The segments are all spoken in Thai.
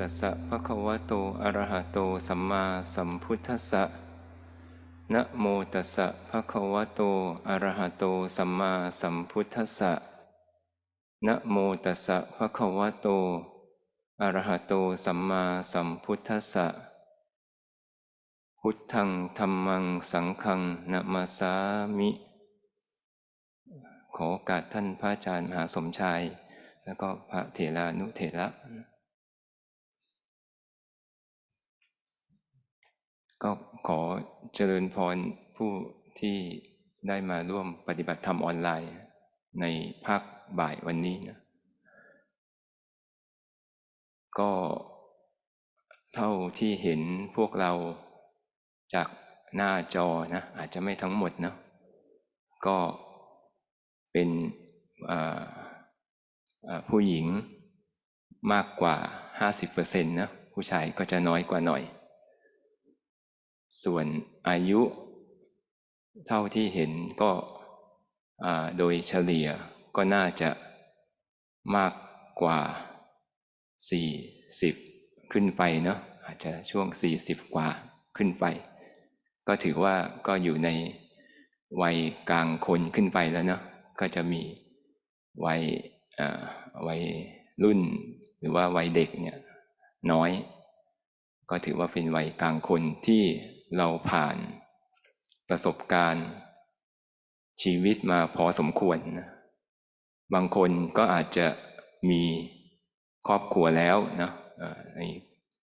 ตัสสะภะคะวะโตอะระหะโตสัมมาสัมพุทธัสสะนะโมตัสสะภะคะวะโตอะระหะโตสัมมาสัมพุทธัสสะนะโมตัสสะภะคะวะโตอะระหะโตสัมมาสัมพุทธัสสะพุทธังธรรมังสังฆังนะมาสามิ ขอโอกาสท่านพระอาจารย์มหาสมชาย แล้วก็พระเถรานุเถระ ก็ขอเจริญพรผู้ที่ได้มาร่วมปฏิบัติธรรมออนไลน์ ในภาคบ่ายวันนี้นะก็เท่าที่เห็นพวกเราจากหน้าจอนะอาจจะไม่ทั้งหมดนะก็เป็นผู้หญิงมากกว่า 50%นะผู้ชายก็จะน้อยกว่าหน่อย ส่วนอายุเท่าที่เห็นก็โดยเฉลี่ยก็น่าจะมากกว่า 40 ขึ้นไปเนาะอาจจะช่วง 40 กว่าขึ้นไป ก็ถือว่าก็อยู่ในวัยกลางคนขึ้นไปแล้วเนาะก็จะมีวัยวัยรุ่น หรือว่าวัยเด็กเนี่ยน้อย ก็ถือว่าเป็นวัยกลางคนที่ เราผ่านประสบการณ์ ชีวิตมาพอสมควรนะบางคนก็อาจจะมีครอบครัวแล้วนะ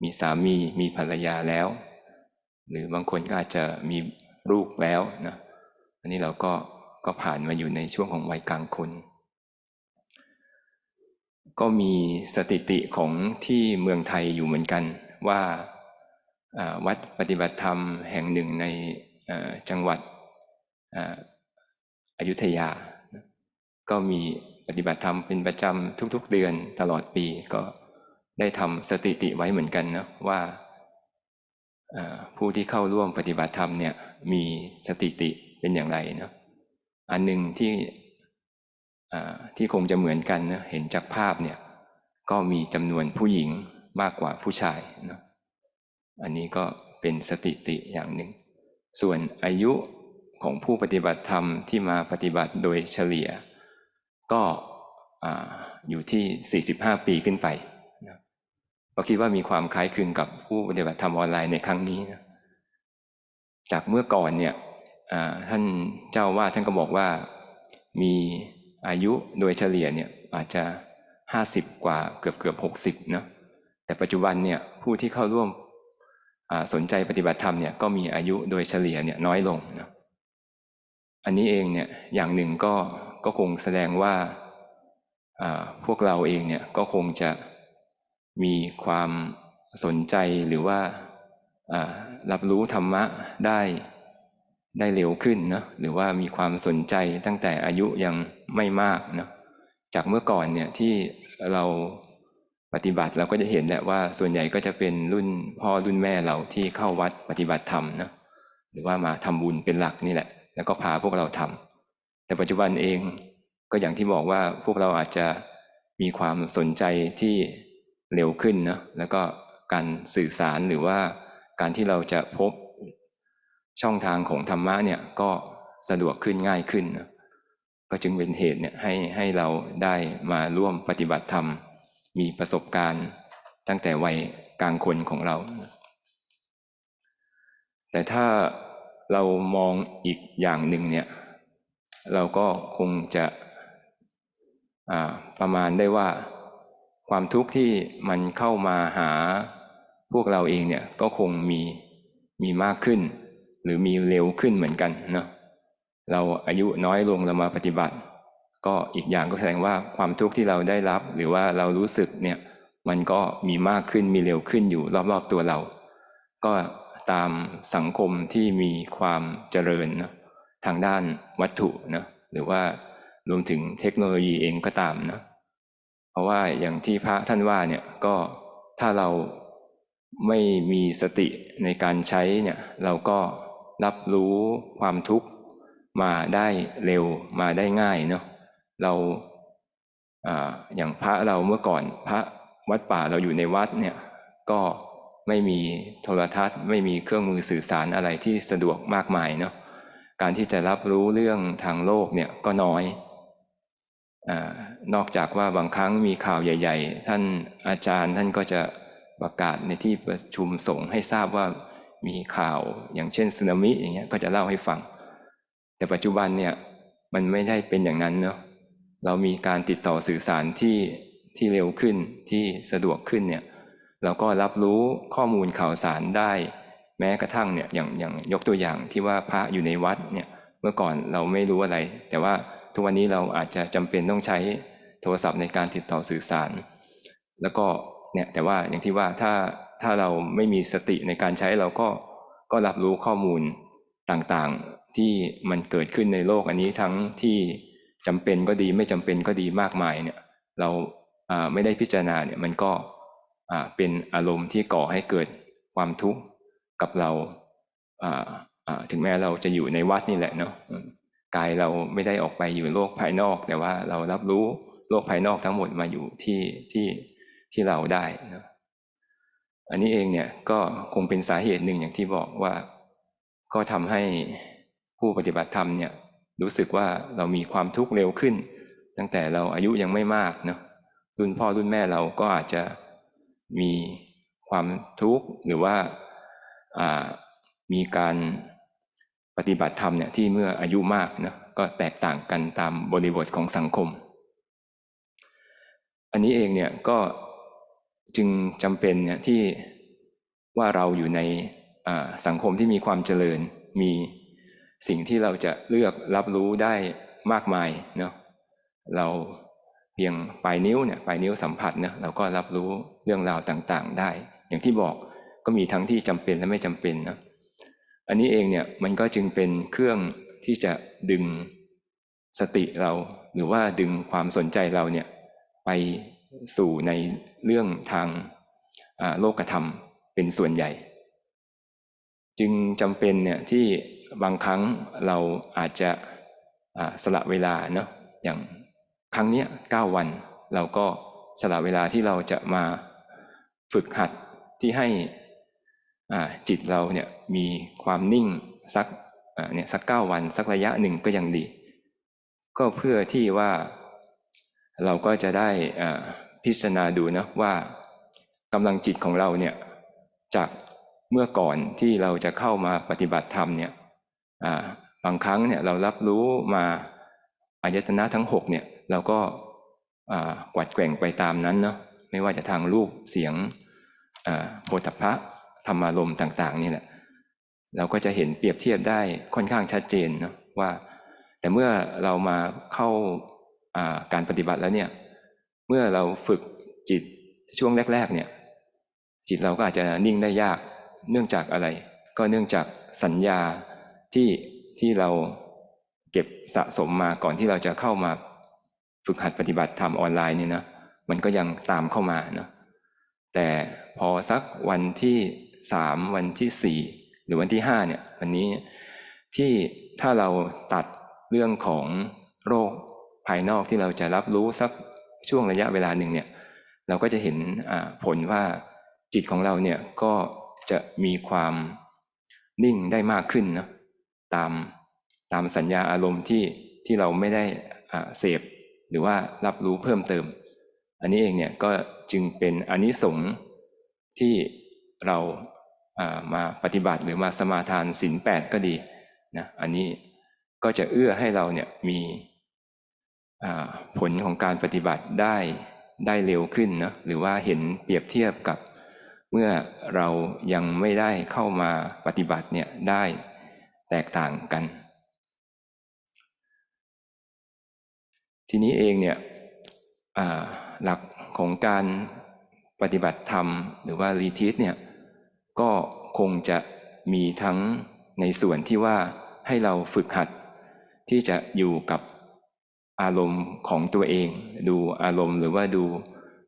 มีสามีมีภรรยาแล้ว หรือบางคนก็อาจจะมีลูกแล้วนะอันนี้เราก็ก็ผ่านมาอยู่ในช่วงของวัยกลางคน ก็มีสถิติของที่เมืองไทยอยู่เหมือนกันว่า วัดปฏิบัติธรรมแห่งหนึ่งในจังหวัดอยุธยา ก็มีปฏิบัติธรรมเป็นประจำทุกๆเดือนตลอดปีก็ได้ทำสถิติไว้เหมือนกันนะว่าผู้ที่เข้าร่วมปฏิบัติธรรมเนี่ยมีสถิติเป็นอย่างไรเนาะอันหนึ่งที่ที่คงจะเหมือนกันนะเห็นจากภาพเนี่ยก็มีจำนวนผู้หญิงมากกว่าผู้ชายนะ อันนี้ก็เป็นสถิติอย่างหนึ่ง ส่วนอายุของผู้ปฏิบัติธรรมที่มาปฏิบัติโดยเฉลี่ย ก็อยู่ที่ 45 ปีขึ้นไปนะก็คิดว่ามีความคล้ายคลึงกับผู้ปฏิบัติธรรมออนไลน์ในครั้งนี้นะจากเมื่อก่อนเนี่ยท่านเจ้าว่าท่านก็บอกว่ามีอายุโดยเฉลี่ยเนี่ยอาจจะ 50 กว่าเกือบเกือบ60นะแต่ปัจจุบันเนี่ยผู้ที่เข้าร่วม สนใจปฏิบัติธรรมเนี่ยก็มีอายุโดยเฉลี่ยเนี่ยน้อยลงนะอันนี้เองเนี่ยอย่างหนึ่งก็ก็คงแสดงว่าพวกเราเองเนี่ยก็คงจะมีความสนใจหรือว่ารับรู้ธรรมะได้ได้เร็วขึ้นนะหรือว่ามีความสนใจตั้งแต่อายุยังไม่มากนะจากเมื่อก่อนเนี่ยที่เรา ปฏิบัติเราก็จะเห็นแหละว่าส่วนใหญ่ก็จะเป็นรุ่นพ่อรุ่นแม่เราที่เข้าวัดปฏิบัติธรรมนะหรือว่ามาทำบุญเป็นหลักนี่แหละ แล้วก็พาพวกเราทำแต่ปัจจุบันเองก็อย่างที่บอกว่าพวกเราอาจจะมีความสนใจที่เร็วขึ้นนะแล้วก็การสื่อสารหรือว่าการที่เราจะพบช่องทางของธรรมะเนี่ยก็สะดวกขึ้นง่ายขึ้นนะก็จึงเป็นเหตุเนี่ยให้ให้เราได้มาร่วมปฏิบัติธรรม มีประสบการณ์ตั้งแต่วัยกลางคนของเรา แต่ถ้าเรามองอีกอย่างหนึ่งเนี่ย เราก็คงจะประมาณได้ว่า ความทุกข์ที่มันเข้ามาหาพวกเราเองเนี่ยก็คงมีมีมากขึ้น หรือมีเร็วขึ้นเหมือนกันเนาะเราอายุน้อยลงเรามาปฏิบัติ ก็อีกอย่างก็แสดงว่าความทุกข์ที่เราได้รับ หรือว่าเรารู้สึกเนี่ยมันก็มีมากขึ้นมีเร็วขึ้นอยู่รอบๆตัวเรา ก็ตามสังคมที่มีความเจริญนะทางด้านวัตถุนะหรือว่ารวมถึงเทคโนโลยีเองก็ตามนะเพราะว่าอย่างที่พระท่านว่าเนี่ยก็ถ้าเราไม่มีสติในการใช้เนี่ยเราก็รับรู้ความทุกข์มาได้เร็วมาได้ง่ายเนาะ เราอย่างพระเราเมื่อก่อนพระวัดป่าเราอยู่ในวัดเนี่ยก็ไม่มีโทรทัศน์ ไม่มีเครื่องมือสื่อสารอะไรที่สะดวกมากมายเนาะการที่จะรับรู้เรื่องทางโลกเนี่ยก็น้อยอนอกจากว่าบางครั้งมีข่าวใหญ่ ๆ ท่านอาจารย์ท่านก็จะประกาศในที่ประชุมสงฆ์ให้ทราบว่ามีข่าวอย่างเช่นสึนามิอย่างเงี้ยก็จะเล่าให้ฟัง แต่ปัจจุบันเนี่ยมันไม่ได้เป็นอย่างนั้นเนาะ เรามีการติดต่อสื่อสารที่ที่เร็วขึ้นที่สะดวกขึ้นเนี่ยเราก็รับรู้ข้อมูลข่าวสารได้ แม้กระทั่งเนี่ยอย่างอย่างยกตัวอย่างที่ว่าพระอยู่ในวัดเนี่ยเมื่อก่อนเราไม่รู้อะไร แต่ว่าทุกวันนี้เราอาจจะจำเป็นต้องใช้โทรศัพท์ในการติดต่อสื่อสาร แล้วก็เนี่ยแต่ว่าอย่างที่ว่าถ้าถ้าเราไม่มีสติในการใช้เราก็ก็รับรู้ข้อมูลต่างๆ ที่มันเกิดขึ้นในโลกอันนี้ทั้งที่ จำเป็นก็ดีไม่จำเป็นก็ดีมากมายเนี่ยเราไม่ได้พิจารณาเนี่ยมันก็เป็นอารมณ์ที่ก่อให้เกิดความทุกข์กับเราถึงแม้เราจะอยู่ในวัดนี่แหละเนาะกายเราไม่ได้ออกไปอยู่โลกภายนอก แต่ว่าเรารับรู้โลกภายนอกทั้งหมดมาอยู่ที่ที่ที่เราได้นะอันนี้เองเนี่ยก็คงเป็นสาเหตุหนึ่งอย่างที่บอกว่า ก็ทำให้ผู้ปฏิบัติธรรมเนี่ย รู้สึกว่าเรามีความทุกข์เร็วขึ้น ตั้งแต่เราอายุยังไม่มากเนาะรุ่นพ่อรุ่นแม่เราก็อาจจะมีความทุกข์หรือว่ามีการปฏิบัติธรรมเนี่ยที่เมื่ออายุมากนะก็แตกต่างกันตามบริบทของสังคม อันนี้เองเนี่ยก็จึงจำเป็นเนี่ยที่ว่าเราอยู่ในสังคมที่มีความเจริญมี สิ่งที่เราจะเลือกรับรู้ได้มากมายเนาะเราเพียงปลายนิ้วเนี่ยปลายนิ้วสัมผัสเนะเราก็รับรู้เรื่องราวต่างๆ ได้ อย่างที่บอกก็มีทั้งที่จำเป็นและไม่จำเป็นนะอันนี้เองเนี่ยมันก็จึงเป็นเครื่องที่จะดึงสติเรา หรือว่าดึงความสนใจเราเนี่ยไปสู่ในเรื่องทางโลกธรรมเป็นส่วนใหญ่ จึงจำเป็นเนี่ยที่ บางครั้งเราอาจจะสละเวลาเนาะอย่างครั้งนี้เก้าวัน เราก็สละเวลาที่เราจะมาฝึกหัดที่ให้จิตเราเนี่ยมีความนิ่งสักเนี่ยสักเก้าวัน สักระยะหนึ่งก็ยังดี ก็เพื่อที่ว่าเราก็จะได้พิจารณาดูนะว่ากำลังจิตของเราเนี่ยจากเมื่อก่อนที่เราจะเข้ามาปฏิบัติธรรมเนี่ย บางครั้งเนี่ยเรารับรู้มาอายตนะทั้งหกเนี่ยเราก็กวัดแกว่งไปตามนั้นเนาะไม่ว่าจะทางรูปเสียงโพธพะธรรมารมณ์ต่างๆนี่แหละเราก็จะเห็นเปรียบเทียบได้ค่อนข้างชัดเจนเนาะว่า แต่เมื่อเรามาเข้าการปฏิบัติแล้วเนี่ยเมื่อเราฝึกจิตช่วงแรก ๆ เนี่ย จิตเราก็อาจจะนิ่งได้ยากเนื่องจากอะไร ก็เนื่องจากสัญญา ที่ที่เราเก็บสะสมมาก่อนที่เราจะเข้ามาฝึกหัดปฏิบัติธรรมออนไลน์นี่นะมันก็ยังตามเข้ามาเนาะแต่พอสักวันที่สามวันที่สี่หรือวันที่ห้าเนี่ยวันนี้ที่ถ้าเราตัดเรื่องของโรคภายนอกที่เราจะรับรู้สักช่วงระยะเวลาหนึ่งเนี่ยเราก็จะเห็นผลว่าจิตของเราเนี่ยก็จะมีความนิ่งได้มากขึ้นนะ ตามตามสัญญาอารมณ์ที่ที่เราไม่ได้เสพหรือว่ารับรู้เพิ่มเติม อันนี้เองเนี่ยก็จึงเป็นอนนิสงส์ที่เรามาปฏิบัติหรือมาสมาทานศีลแปดก็ดีนะอันนี้ก็จะเอื้อให้เราเนี่ยมีผลของการปฏิบัติได้ได้เร็วขึ้นนะหรือว่าเห็นเปรียบเทียบกับเมื่อเรายังไม่ได้เข้ามาปฏิบัติเนี่ยได้ แตกต่างกัน ทีนี้เองเนี่ยหลักของการปฏิบัติธรรม หรือว่ารีทิสเนี่ยก็คงจะมีทั้งในส่วนที่ว่าให้เราฝึกหัด ที่จะอยู่กับอารมณ์ของตัวเอง ดูอารมณ์หรือว่าดู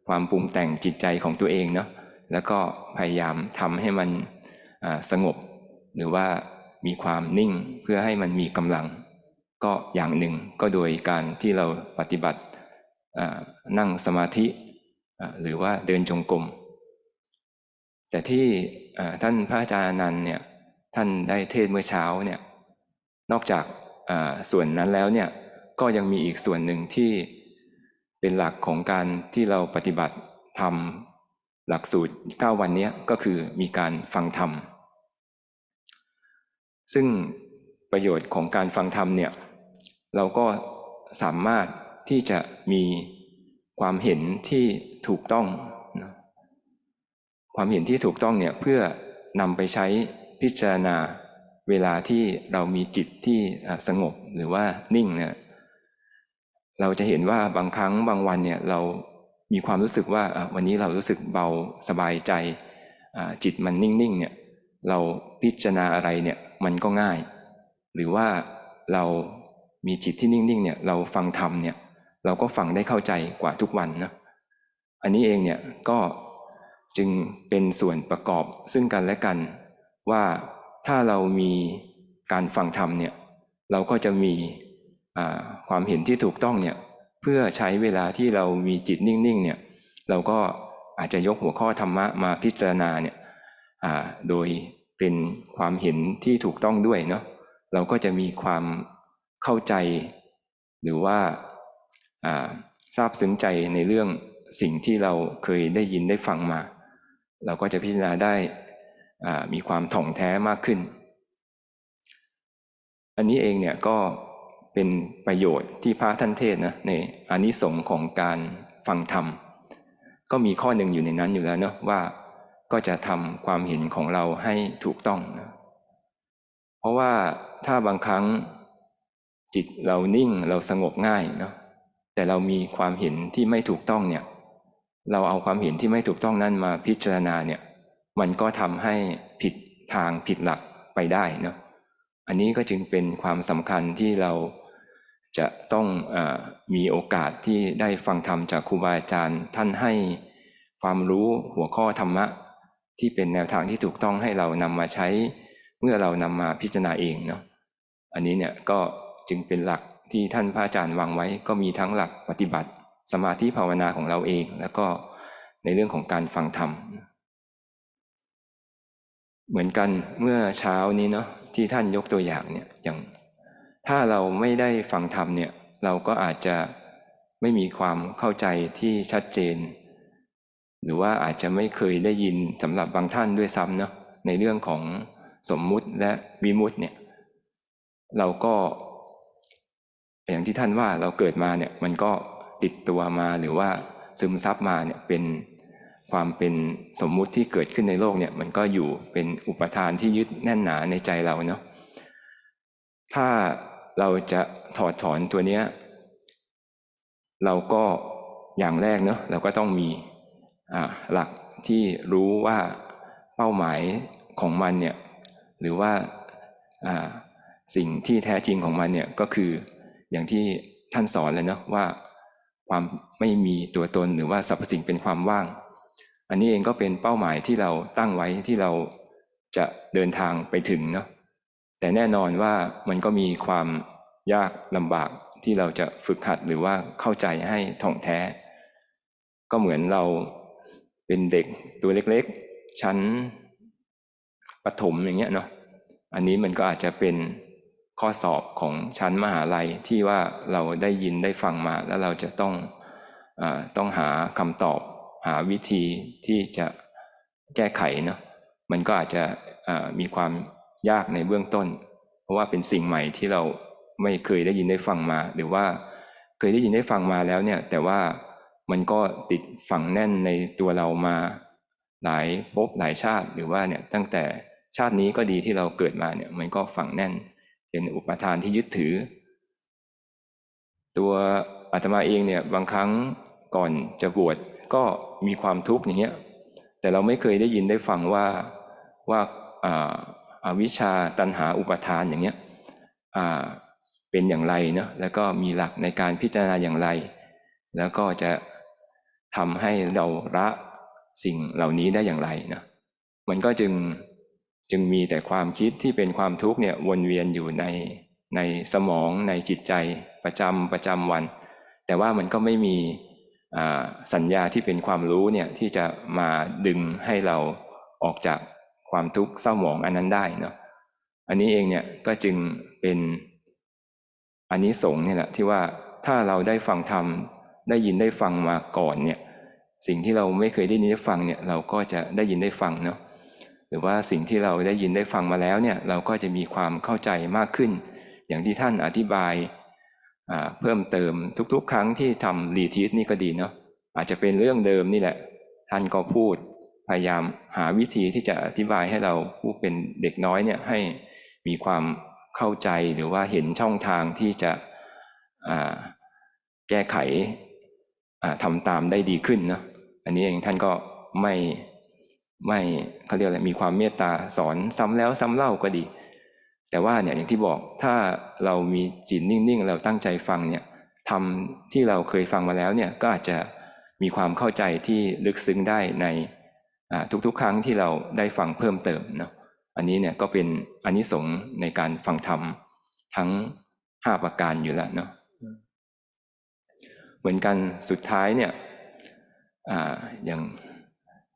ความปรุงแต่งจิตใจของตัวเองเนาะแล้วก็พยายามทำให้มันสงบ หรือว่า มีความนิ่งเพื่อให้มันมีกำลัง ก็อย่างหนึ่งก็โดยการที่เราปฏิบัตินั่งสมาธิหรือว่าเดินจงกรมแต่ที่ท่านพระอาจารย์นันเนี่ยท่านได้เทศเมื่อเช้าเนี่ยนอกจากส่วนนั้นแล้วเนี่ยก็ยังมีอีกส่วนหนึ่งที่เป็นหลักของการที่เราปฏิบัติทำหลักสูตร 9 วันนี้ก็คือมีการฟังธรรม ซึ่งประโยชน์ของการฟังธรรมเนี่ยเราก็สามารถที่จะมีความเห็นที่ถูกต้องนะความเห็นที่ถูกต้องเนี่ยเพื่อนำไปใช้พิจารณาเวลาที่เรามีจิตที่สงบหรือว่านิ่งเนี่ยเราจะเห็นว่าบางครั้งบางวันเนี่ยเรามีความรู้สึกว่าวันนี้เรารู้สึกเบาสบายใจจิตมันนิ่งๆเนี่ย เราพิจารณาอะไรเนี่ยมันก็ง่าย หรือว่าเรามีจิตที่นิ่งๆเนี่ยเราฟังธรรมเนี่ยเราก็ฟังได้เข้าใจกว่าทุกวันนะอันนี้เองเนี่ยก็จึงเป็นส่วนประกอบซึ่งกันและกัน ว่าถ้าเรามีการฟังธรรมเนี่ยเราก็จะมีความเห็นที่ถูกต้องเนี่ยเพื่อใช้เวลาที่เรามีจิตนิ่งๆเนี่ยเราก็อาจจะยกหัวข้อธรรมะมาพิจารณาเนี่ย โดยเป็นความเห็นที่ถูกต้องด้วยเนาะเราก็จะมีความเข้าใจ หรือว่าทราบซึ้งใจในเรื่องสิ่งที่เราเคยได้ยินได้ฟังมา เราก็จะพิจารณาได้มีความถ่องแท้มากขึ้น อันนี้เองเนี่ยก็เป็นประโยชน์ที่พระท่านเทศน์นะในอานิสงส์ของการฟังธรรม ก็มีข้อหนึ่งอยู่ในนั้นอยู่แล้วเนาะว่า ก็จะทำความเห็นของเราให้ถูกต้องนะเพราะว่าถ้าบางครั้งจิตเรานิ่งเราสงบง่ายเนาะแต่เรามีความเห็นที่ไม่ถูกต้องเนี่ย เราเอาความเห็นที่ไม่ถูกต้องนั้นมาพิจารณาเนี่ย มันก็ทำให้ผิดทางผิดหลักไปได้เนาะอันนี้ก็จึงเป็นความสำคัญที่เราจะต้องอมีโอกาสที่ได้ฟังธรรมจากครูบาอาจารย์ ท่านให้ความรู้หัวข้อธรรมะ ที่เป็นแนวทางที่ถูกต้องให้เรานำมาใช้ เมื่อเรานำมาพิจารณาเองเนาะอันนี้เนี่ยก็จึงเป็นหลักที่ท่านพระอาจารย์วางไว้ก็มีทั้งหลักปฏิบัติ สมาธิภาวนาของเราเอง แล้วก็ในเรื่องของการฟังธรรม เหมือนกันเมื่อเช้านี้เนาะที่ท่านยกตัวอย่างเนี่ยอย่างถ้าเราไม่ได้ฟังธรรมเนี่ยเราก็อาจจะไม่มีความเข้าใจที่ชัดเจน หรือว่าอาจจะไม่เคยได้ยินสำหรับบางท่านด้วยซ้ำเนาะในเรื่องของสมมุติและวิมุติเนี่ย เราก็ อย่างที่ท่านว่าเราเกิดมาเนี่ยมันก็ติดตัวมาหรือว่าซึมซับมาเนี่ยเป็นความเป็นสมมุติที่เกิดขึ้นในโลกเนี่ย มันก็อยู่เป็นอุปทานที่ยึดแน่นหนาในใจเราเนาะถ้าเราจะถอดถอนตัวเนี้ย เราก็อย่างแรกเนาะเราก็ต้องมี หลักที่รู้ว่าเป้าหมายของมันเนี่ยหรือว่าสิ่งที่แท้จริงของมันเนี่ยก็คืออย่างที่ท่านสอนเลยเนาะว่าความไม่มีตัวตนหรือว่าสรรพสิ่งเป็นความว่าง อันนี้เองก็เป็นเป้าหมายที่เราตั้งไว้ที่เราจะเดินทางไปถึงเนาะแต่แน่นอนว่ามันก็มีความยากลำบากที่เราจะฝึกหัดหรือว่าเข้าใจให้ถ่องแท้ ก็เหมือนเรา เป็นเด็กตัวเล็กๆ ชั้นประถมอย่างเงี้ยเนาะอันนี้มันก็อาจจะเป็นข้อสอบของชั้นมหาลัยที่ว่าเราได้ยินได้ฟังมาแล้วเราจะต้องอต้องหาคำตอบหาวิธีที่จะแก้ไขเนาะมันก็อาจจะมีความยากในเบื้องต้น เพราะว่าเป็นสิ่งใหม่ที่เราไม่เคยได้ยินได้ฟังมา หรือว่าเคยได้ยินได้ฟังมาแล้วเนี่ยแต่ว่า มันก็ติดฝังแน่นในตัวเรามาหลายภพหลายชาติหรือว่าเนี่ยตั้งแต่ชาตินี้ก็ดีที่เราเกิดมาเนี่ย มันก็ฝังแน่น เป็นอุปทานที่ยึดถือ ตัวอาตมาเองเนี่ยบางครั้งก่อนจะบวชก็มีความทุกข์อย่างเงี้ยแต่เราไม่เคยได้ยินได้ฟังว่าว่าอาวิชาตันหาอุปทานอย่างเงี้ยเป็นอย่างไรเนาะแล้วก็มีหลักในการพิจารณาอย่างไร แล้วก็จะ ทำให้เราละสิ่งเหล่านี้ได้อย่างไรนะมันก็จึงจึงมีแต่ความคิดที่เป็นความทุกข์เนี่ยวนเวียนอยู่ในในสมองในจิตใจประจำประจำวัน แต่ว่ามันก็ไม่มีสัญญาที่เป็นความรู้เนี่ยที่จะมาดึงให้เราออกจากความทุกข์เศร้าหมองอันนั้นได้เนาะอันนี้เองเนี่ยก็จึงเป็นอันนี้สงเนี่ยแหละที่ว่าถ้าเราได้ฟังธรรม ได้ยินได้ฟังมาก่อนเนี่ยสิ่งที่เราไม่เคยได้ยินได้ฟังเนี่ยเราก็จะได้ยินได้ฟังเนาะหรือว่าสิ่งที่เราได้ยินได้ฟังมาแล้วเนี่ยเราก็จะมีความเข้าใจมากขึ้น อย่างที่ท่านอธิบายเพิ่มเติมทุกๆ ครั้งที่ทำรีทีสนี่ก็ดีเนาะอาจจะเป็นเรื่องเดิมนี่แหละ ท่านก็พูดพยายามหาวิธีที่จะอธิบายให้เราผู้เป็นเด็กน้อยเนี่ยให้มีความเข้าใจหรือว่าเห็นช่องทางที่จะแก้ไข ทำตามได้ดีขึ้นนะอันนี้เองท่านก็ไม่ไม่เขาเรียกอะไรมีความเมตตาสอนซ้ำแล้วซ้ำเล่าก็ดี แต่ว่าเนี่ยอย่างที่บอกถ้าเรามีจิตนิ่งๆ เราตั้งใจฟังเนี่ยทำที่เราเคยฟังมาแล้วเนี่ยก็อาจจะมีความเข้าใจที่ลึกซึ้งได้ในทุกๆ ครั้งที่เราได้ฟังเพิ่มเติมเนาะอันนี้เนี่ยก็เป็นอนนิสงส์ในการฟังธรรมทั้งห้าประการอยู่แล้วเนาะ เหมือนกันสุดท้ายเนี่ยออย่าง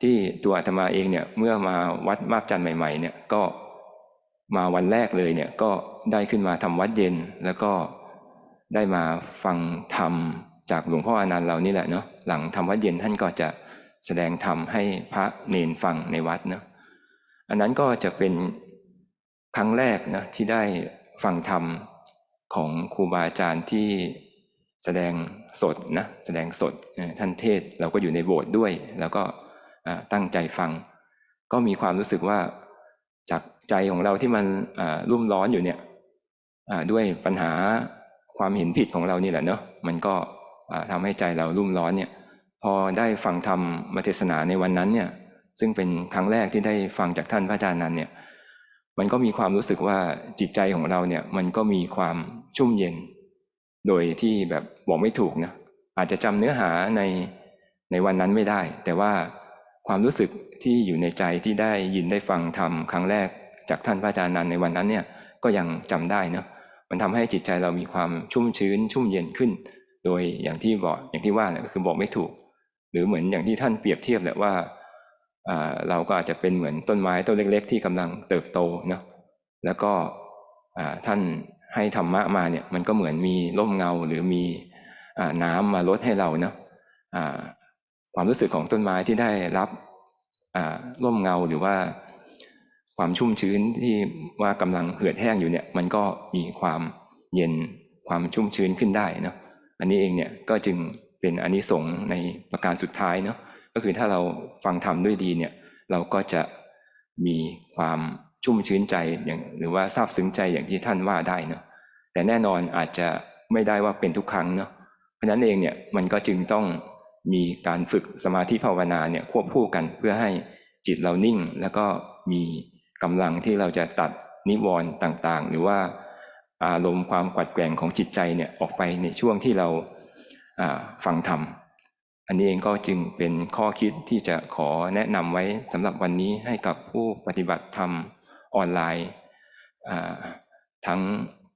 ที่ตัวอาตมาเองเนี่ยเมื่อมาวัดมาบจันใหม่ ๆ เนี่ยก็มาวันแรกเลยเนี่ยก็ได้ขึ้นมาทำวัดเย็น แล้วก็ได้มาฟังธรรมจากหลวงพ่ออนันต์เรานี่แหละเนาะหลังทำวัดเย็นท่านก็จะแสดงธรรมให้พระเนนฟังในวัดเนาะอันนั้นก็จะเป็นครั้งแรกนะที่ได้ฟังธรรมของครูบาอาจารย์ที่ แสดงสดนะแสดงสดท่านเทศเราก็อยู่ในโบสถ์ด้วย แล้วก็ตั้งใจฟัง ก็มีความรู้สึกว่าจากใจของเราที่มันรุ่มร้อนอยู่เนี่ยด้วยปัญหาความเห็นผิดของเรานี่แหละเนาะมันก็ทำให้ใจเรารุ่มร้อนเนี่ยพอได้ฟังธรรมมาเทศนาในวันนั้นเนี่ยซึ่งเป็นครั้งแรกที่ได้ฟังจากท่านพระอาจารย์นั้นเนี่ยมันก็มีความรู้สึกว่าจิตใจของเราเนี่ยมันก็มีความชุ่มเย็น โดยที่แบบบอกไม่ถูกนะอาจจะจำเนื้อหาในในวันนั้นไม่ได้ แต่ว่าความรู้สึกที่อยู่ในใจที่ได้ยินได้ฟังธรรมครั้งแรกจากท่านพระอาจารย์นันในวันนั้นเนี่ยก็ยังจำได้นะมันทำให้จิตใจเรามีความชุ่มชื้น ชุ่มเย็นขึ้น โดยอย่างที่บอกอย่างที่ว่าเนี่ยก็คือบอกไม่ถูก หรือเหมือนอย่างที่ท่านเปรียบเทียบแหละว่าเราก็อาจจะเป็นเหมือนต้นไม้ต้นเล็ก ๆ ที่กำลังเติบโตเนาะแล้วก็ท่าน ให้ธรรมะมาเนี่ยมันก็เหมือนมีร่มเงาหรือมีน้ำมาลดให้เราเนาะความรู้สึกของต้นไม้ที่ได้รับร่มเงาหรือว่าความชุ่มชื้นที่ว่ากำลังเหือดแห้งอยู่เนี่ย มันก็มีความเย็นความชุ่มชื้นขึ้นได้เนาะอันนี้เองเนี่ยก็จึงเป็นอนนิสงส์ในประการสุดท้ายเนาะก็คือถ้าเราฟังธรรมด้วยดีเนี่ย เราก็จะมีความ ชุ่มชื้นใจอย่างหรือว่าซาบซึ้งใจอย่างที่ท่านว่าได้เนาะแต่แน่นอนอาจจะไม่ได้ว่าเป็นทุกครั้งเนาะเพราะนั้นเองเนี่ยมันก็จึงต้องมีการฝึกสมาธิภาวนาเนี่ยควบคู่กันเพื่อให้จิตเรานิ่ง แล้วก็มีกำลังที่เราจะตัดนิวรณ์ต่างๆ หรือว่าอารมณ์ความกัดแกว่งของจิตใจเนี่ยออกไปในช่วงที่เราฟังธรรม อันนี้เองก็จึงเป็นข้อคิดที่จะขอแนะนำไว้สำหรับวันนี้ให้กับผู้ปฏิบัติธรรม ออนไลน์ทั้ง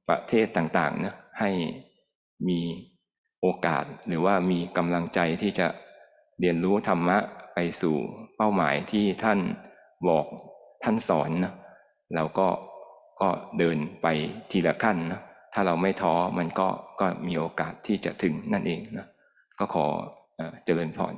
ประเทศต่างๆนะให้มีโอกาสหรือว่ามีกำลังใจที่จะเรียนรู้ธรรมะไปสู่เป้าหมายที่ท่านบอกท่านสอนนะเราก็ก็เดินไปทีละขั้นนะถ้าเราไม่ท้อมันก็ก็มีโอกาสที่จะถึงนั่นเองนะก็ขอเจริญพร